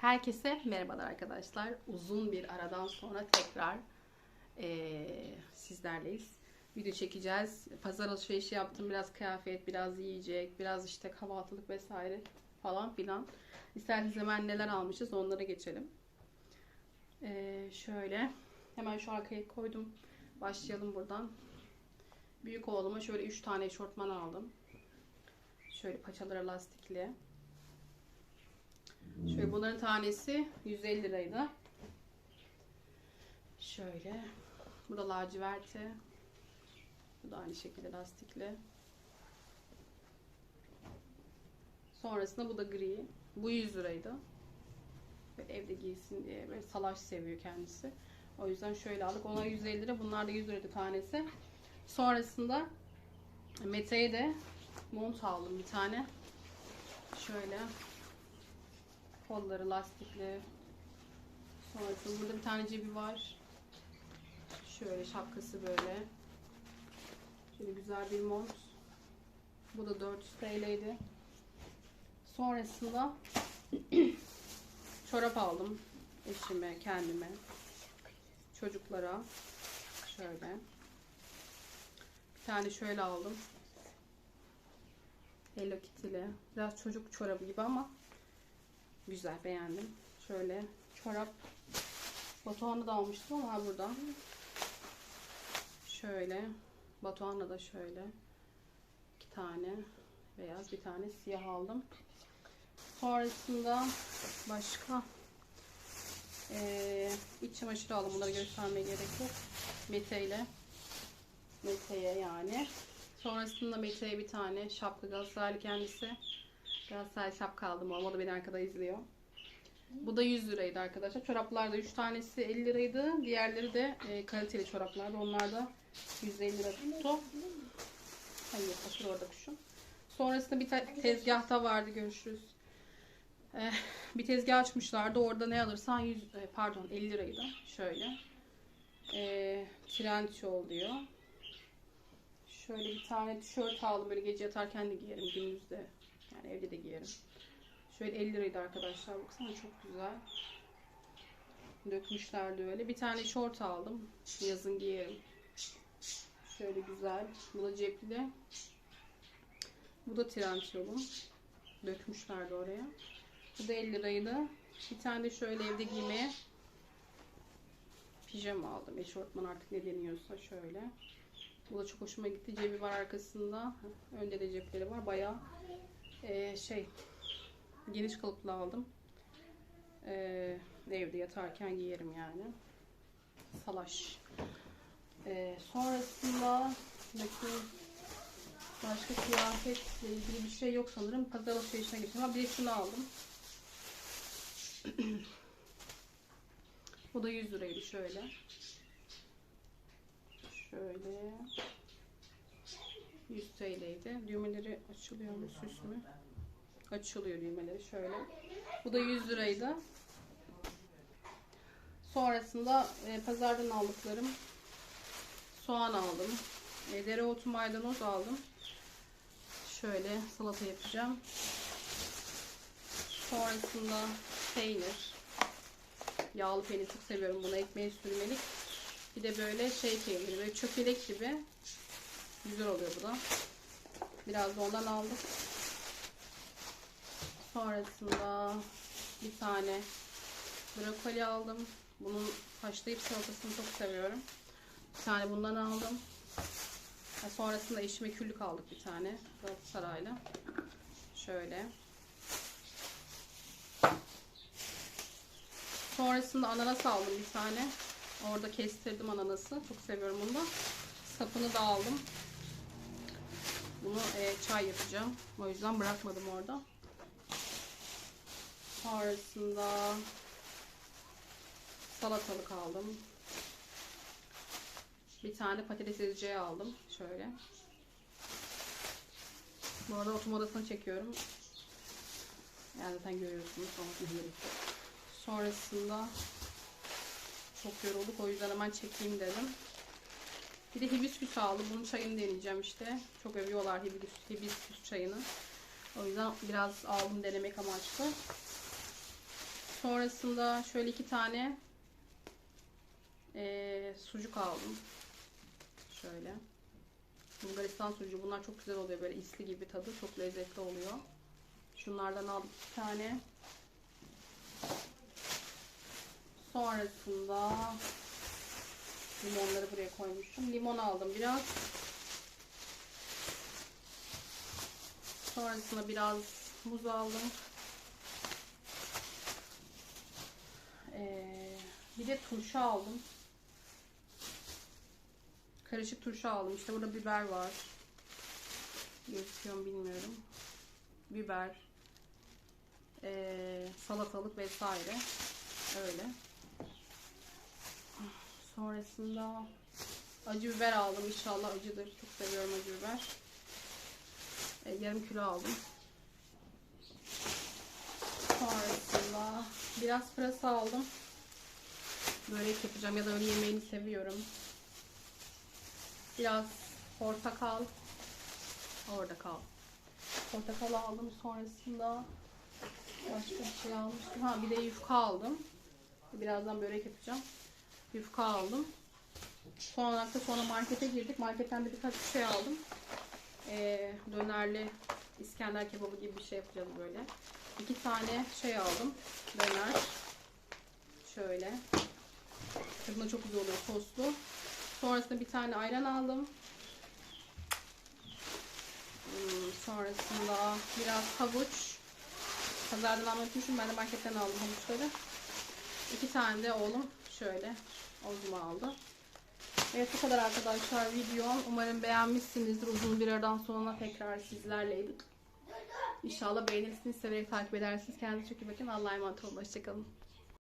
Herkese merhabalar arkadaşlar. Uzun bir aradan sonra tekrar eee, sizlerleyiz. Video çekeceğiz. Pazar alışverişi yaptım. Biraz kıyafet, biraz yiyecek, biraz işte kahvaltılık vesaire falan filan. İsterseniz hemen neler almışız onlara geçelim. Eee, şöyle hemen şu arkaya koydum. Başlayalım buradan. Büyük oğluma şöyle 3 tane eşortman aldım. Şöyle paçaları lastikli. Şöyle bunların tanesi 150 liraydı. Şöyle. Bu da laciverti. Bu da aynı şekilde lastikli. Sonrasında bu da gri. Bu 100 liraydı. Böyle evde giysin diye böyle salaş seviyor kendisi. O yüzden şöyle aldık. Ona 150 lira. Bunlar da 100 liraydı tanesi. Sonrasında Mete'ye de mont aldım bir tane. Şöyle kolları lastikli. Sonrasında burada bir tane cebi var. Şöyle şapkası böyle. Şöyle güzel bir mont. Bu da 400 TL'ydi. Sonrasında çorap aldım. Eşime, kendime, çocuklara. Şöyle. Bir tane şöyle aldım. Hello Kitty'li. Biraz çocuk çorabı gibi ama güzel beğendim. Şöyle çorap Batuhan'ı da almıştım ama ha burada. Şöyle Batuhan'la da şöyle iki tane beyaz bir tane siyah aldım. Sonrasında başka eee iç çamaşırı aldım. Bunları göstermeye gerek yok. Mete ile Mete'ye yani. Sonrasında Mete'ye bir tane şapka Galatasaraylı kendisi. Galatasaray şapka aldım. Ama o da beni arkada izliyor. Bu da 100 liraydı arkadaşlar. Çoraplar da 3 tanesi 50 liraydı. Diğerleri de e, kaliteli çoraplardı. Onlar da 150 lira tuttu. Hayır, otur orada kuşum. Sonrasında bir te- tezgahta vardı. Görüşürüz. Eh, bir tezgah açmışlardı. Orada ne alırsan 100 e, pardon 50 liraydı. Şöyle. E, Trendyol diyor. Şöyle bir tane tişört aldım. Böyle gece yatarken de giyerim. Gündüz. Yani evde de giyerim. Şöyle 50 liraydı arkadaşlar. Baksana çok güzel. Dökmüşlerdi öyle. Bir tane şort aldım. Yazın giyerim. Şöyle güzel. Bu da cepli. Bu da Trendyol'un. Dökmüşlerdi oraya. Bu da 50 liraydı. Bir tane de şöyle evde giymeye pijama aldım. Eşortman artık ne deniyorsa şöyle. Bu da çok hoşuma gitti. Cebi var arkasında. Önde de cepleri var. Bayağı eee, şey geniş kalıplı aldım. Eee, evde yatarken giyerim yani. Salaş. Eee, sonrasında bakayım başka kıyafetle ilgili bir şey yok sanırım. Pazar alışverişine geçtim. Ha bir de şunu aldım. Bu da 100 liraydı şöyle. Şöyle. 100 TL'ydi. Düğmeleri açılıyor mu süs mü? Açılıyor düğmeleri şöyle. Bu da 100 liraydı. Sonrasında e, pazardan aldıklarım soğan aldım. E, dereotu maydanoz aldım. Şöyle salata yapacağım. Sonrasında peynir. Yağlı peynir çok seviyorum. Bunu ekmeğe sürmelik. Bir de böyle şey peyniri. Böyle çökelek gibi. Güzel oluyor bu da. Biraz da ondan aldık. Sonrasında bir tane brokoli aldım. Bunun haşlayıp salatasını çok seviyorum. Bir tane bundan aldım. Sonrasında eşime küllük aldık bir tane. Galatasaray'la. Şöyle. Sonrasında ananas aldım bir tane. Orada kestirdim ananası. Çok seviyorum bunu da. Sapını da aldım. Çay yapacağım. O yüzden bırakmadım orada. Sonrasında salatalık aldım. Bir tane patates ezeceği aldım. Şöyle. Bu arada oturma odasını çekiyorum. Yani zaten görüyorsunuz. Sonra Sonrasında çok yorulduk. O yüzden hemen çekeyim dedim. Bir de hibisküs aldım. Bunun çayını deneyeceğim işte. Çok övüyorlar hibisküs, hibisküs çayını. O yüzden biraz aldım denemek amaçlı. Sonrasında şöyle iki tane eee, sucuk aldım. Şöyle. Bulgaristan sucuğu. Bunlar çok güzel oluyor. Böyle isli gibi tadı. Çok lezzetli oluyor. Şunlardan aldım iki tane. Sonrasında limonları buraya koymuştum. Limon aldım biraz. Sonrasında biraz muz aldım. Ee, bir de turşu aldım. Karışık turşu aldım. İşte burada biber var. Gözüküyor bilmiyorum. Biber, ee, salatalık vesaire. Öyle. Sonrasında acı biber aldım. İnşallah acıdır. Çok seviyorum acı biber. E, yarım kilo aldım. Sonrasında biraz pırasa aldım. Börek yapacağım ya da öyle yemeğini seviyorum. Biraz portakal. Orada kal. Portakal aldım. Sonrasında başka bir şey almıştım. Ha bir de yufka aldım. Birazdan börek yapacağım. Yufka aldım. Son olarak da sonra markete girdik. Marketten de birkaç bir şey aldım. Ee, dönerli İskender kebabı gibi bir şey yapacağız böyle. İki tane şey aldım. Döner. Şöyle. Tadına çok güzel oluyor soslu. Sonrasında bir tane ayran aldım. Hmm, sonrasında biraz havuç. Pazardan almayı düşünmüşüm. Ben de marketten aldım havuçları. İki tane de oğlum şöyle oğlum aldı. Evet bu kadar arkadaşlar videom. Umarım beğenmişsinizdir. Uzun bir aradan sonra tekrar sizlerleydik. İnşallah beğenirsiniz, severek takip edersiniz. Kendinize çok iyi bakın. Allah'a emanet olun. Hoşçakalın.